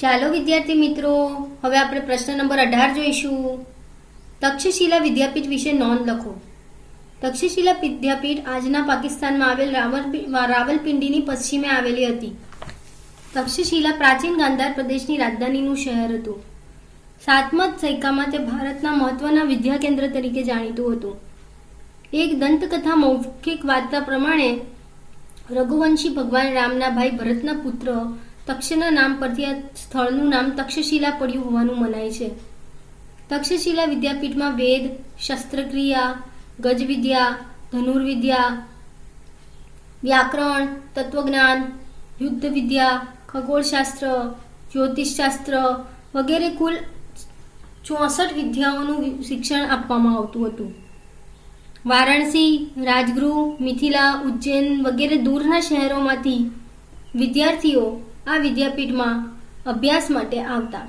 ચાલો, વિદ્યાર્થી મિત્રો, હવે આપણે પ્રશ્ન નંબર અઢાર જોઈશું. તક્ષશિલા વિદ્યાપીઠ વિશે નોંધ લખો. તક્ષશિલા વિદ્યાપીઠ આજના પાકિસ્તાનમાં આવેલ રાવલ- રાવલપિંડીની પશ્ચિમે આવેલી હતી. તક્ષશિલા પ્રાચીન ગાંધાર પ્રદેશની રાજધાનીનું શહેર હતું. સાતમા સૈકામાં તે ભારતના મહત્વના વિદ્યા કેન્દ્ર તરીકે જાણીતું હતું. એક દંતકથા મૌખિક વાર્તા પ્રમાણે રઘુવંશી ભગવાન રામના ભાઈ ભરતના પુત્ર તક્ષના નામ પરથી આ સ્થળનું નામ તક્ષશિલા પડ્યું હોવાનું મનાય છે. તક્ષશિલા વિદ્યાપીઠમાં વેદ, શસ્ત્રક્રિયા, ગજવિદ્યા, ધનુર્વિદ્યા, વ્યાકરણ, તત્વજ્ઞાન યુદ્ધ વિદ્યા ખગોળશાસ્ત્ર, જ્યોતિષશાસ્ત્ર વગેરે કુલ ચોસઠ વિદ્યાઓનું શિક્ષણ આપવામાં આવતું હતું. વારાણસી, રાજગૃહ, મિથિલા, ઉજ્જૈન વગેરે દૂરના શહેરોમાંથી વિદ્યાર્થીઓ આ વિદ્યાપીઠમાં અભ્યાસ માટે આવતા.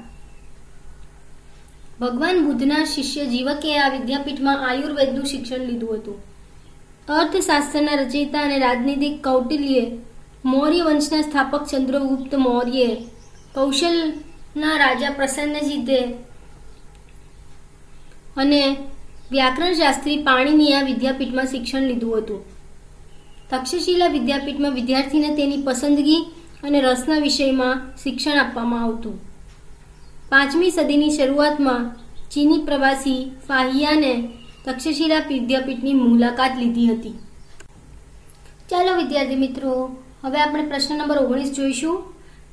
ભગવાન બુદ્ધના શિષ્ય જીવકે આ વિદ્યાપીઠમાં આયુર્વેદનું શિક્ષણ લીધું હતું. અર્થશાસ્ત્રના રચયિતા અને રાજનીતિક કૌટિલ્યે મૌર્ય વંશના સ્થાપક ચંદ્રગુપ્ત મૌર્યે કૌશલના રાજા પ્રસન્નજીતે અને વ્યાકરણ શાસ્ત્રી પાણીની આ વિદ્યાપીઠમાં શિક્ષણ લીધું હતું. તક્ષશિલા વિદ્યાપીઠમાં વિદ્યાર્થીને તેની પસંદગી અને રસના વિષયમાં શિક્ષણ આપવામાં આવતું. પાંચમી સદીની શરૂઆતમાં ચીની પ્રવાસી ફાહિયાને તક્ષશિલા વિદ્યાપીઠની મુલાકાત લીધી હતી. ચાલો વિદ્યાર્થી મિત્રો, હવે આપણે પ્રશ્ન નંબર ઓગણીસ જોઈશું.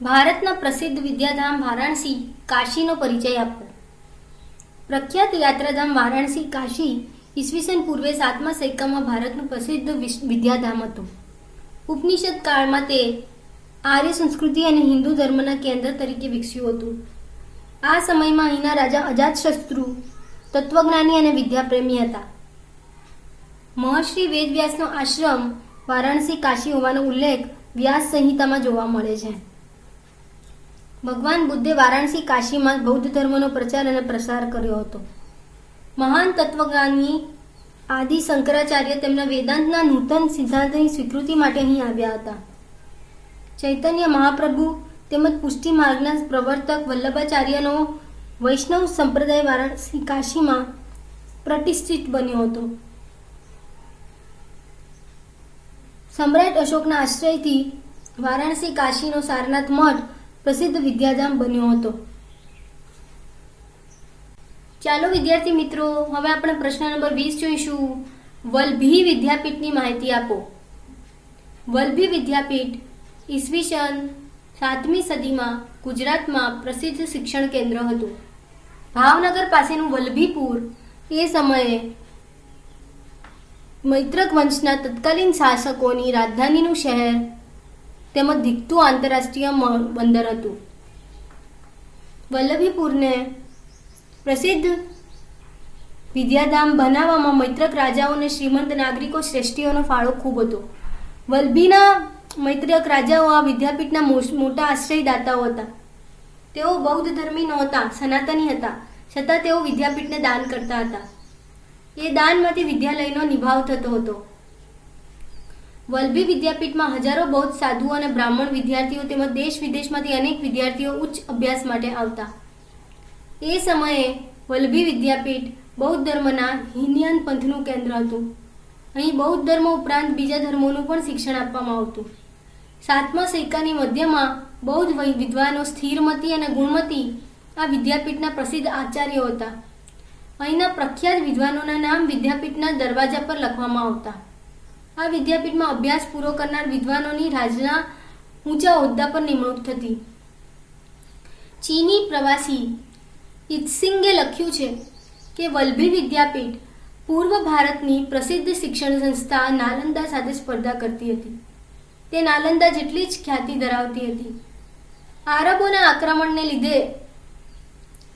ભારતના પ્રસિદ્ધ વિદ્યાધામ વારાણસી કાશીનો પરિચય આપો. પ્રખ્યાત યાત્રાધામ વારાણસી કાશી ઈસવીસન પૂર્વે સાતમા સૈકામાં ભારતનું પ્રસિદ્ધ વિદ્યાધામ હતું. ઉપનિષદ કાળમાં તે આર્ય સંસ્કૃતિ અને હિન્દુ ધર્મના કેન્દ્ર તરીકે વિકસ્યું હતું. આ સમયમાં અહીંના રાજા અજાતશત્રુ તત્વજ્ઞાની અને વિદ્યાપ્રેમી હતા. મહર્ષિ વેદવ્યાસનો આશ્રમ વારાણસી કાશી હોવાનો ઉલ્લેખ વ્યાસ સંહિતામાં જોવા મળે છે. ભગવાન બુદ્ધે વારાણસી કાશીમાં બૌદ્ધ ધર્મનો પ્રચાર અને પ્રસાર કર્યો હતો. મહાન તત્વજ્ઞાની આદિ શંકરાચાર્ય તેમના વેદાંતના નૂતન સિદ્ધાંતની સ્વીકૃતિ માટે અહીં આવ્યા હતા. ચૈતન્ય મહાપ્રભુ તેમજ પુષ્ટિ માર્ગના પ્રવર્તક વલ્લભાચાર્યનો વૈષ્ણવ સંપ્રદાય વારાણસી કાશીમાં પ્રતિષ્ઠિત બન્યો હતો. સમ્રાટ અશોકના આશ્રયથી વારાણસી કાશીનો સારનાથ મઠ પ્રસિદ્ધ વિદ્યાધામ બન્યો હતો. ચાલો વિદ્યાર્થી મિત્રો, હવે આપણે પ્રશ્ન નંબર વીસ જોઈશું. વલભી વિદ્યાપીઠની માહિતી આપો. વલભી વિદ્યાપીઠ ઈસવીસન સાતમી સદીમાં ગુજરાતમાં પ્રસિદ્ધ શિક્ષણ કેન્દ્ર હતું. ભાવનગર પાસેનું વલ્લભીપુર એ સમયે મૈત્રક વંશના તત્કાલીન શાસકોની રાજધાનીનું શહેર તેમજ દીકતું આંતરરાષ્ટ્રીય બંદર હતું. વલ્લભીપુરને પ્રસિદ્ધ વિદ્યાધામ બનાવવામાં મૈત્રક રાજાઓ અને શ્રીમંત નાગરિકો શ્રેષ્ઠીઓનો ફાળો ખૂબ હતો. વલ્લભીના મૈત્રક રાજાઓ આ વિદ્યાપીઠના મોટા આશ્રયદાતાઓ હતા. તેઓ બૌદ્ધ ધર્મી નહોતા, સનાતની હતા. છતાં તેઓ વિદ્યાપીઠને દાન કરતા હતા. એ દાનમાંથી વિદ્યાલયનો નિભાવ થતો હતો. વલભી વિદ્યાપીઠમાં હજારો બૌદ્ધ સાધુઓ અને બ્રાહ્મણ વિદ્યાર્થીઓ તેમજ દેશ વિદેશમાંથી અનેક વિદ્યાર્થીઓ ઉચ્ચ અભ્યાસ માટે આવતા. એ સમયે વલભી વિદ્યાપીઠ બૌદ્ધ ધર્મના હિનયાન પંથનું કેન્દ્ર હતું. અહીં બૌદ્ધ ધર્મ ઉપરાંત બીજા ધર્મોનું પણ શિક્ષણ આપવામાં આવતું. સાતમા સૈકાની મધ્યમાં બૌદ્ધ વિદ્વાનો સ્થિરમતી અને ગુણમતી આ વિદ્યાપીઠના પ્રસિદ્ધ આચાર્યો હતા. અહીંના પ્રખ્યાત વિદ્વાનોના નામ વિદ્યાપીઠના દરવાજા પર લખવામાં આવતા. આ વિદ્યાપીઠમાં અભ્યાસ પૂરો કરનાર વિદ્વાનોની રાજના ઊંચા હોદ્દા પર નિમણૂક થતી. ચીની પ્રવાસી ઇત્સિંગે લખ્યું છે કે વલ્લભી વિદ્યાપીઠ પૂર્વ ભારતની પ્રસિદ્ધ શિક્ષણ સંસ્થા નાલંદા સાથે સ્પર્ધા કરતી હતી. તે નાલંદા જેટલી જ ખ્યાતિ ધરાવતી હતી. આરબોના આક્રમણને લીધે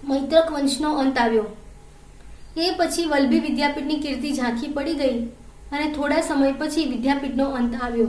મૈત્રક વંશનો અંત આવ્યો. એ પછી વલ્લભી વિદ્યાપીઠની કીર્તિ ઝાંખી પડી ગઈ અને થોડા સમય પછી વિદ્યાપીઠનો અંત આવ્યો.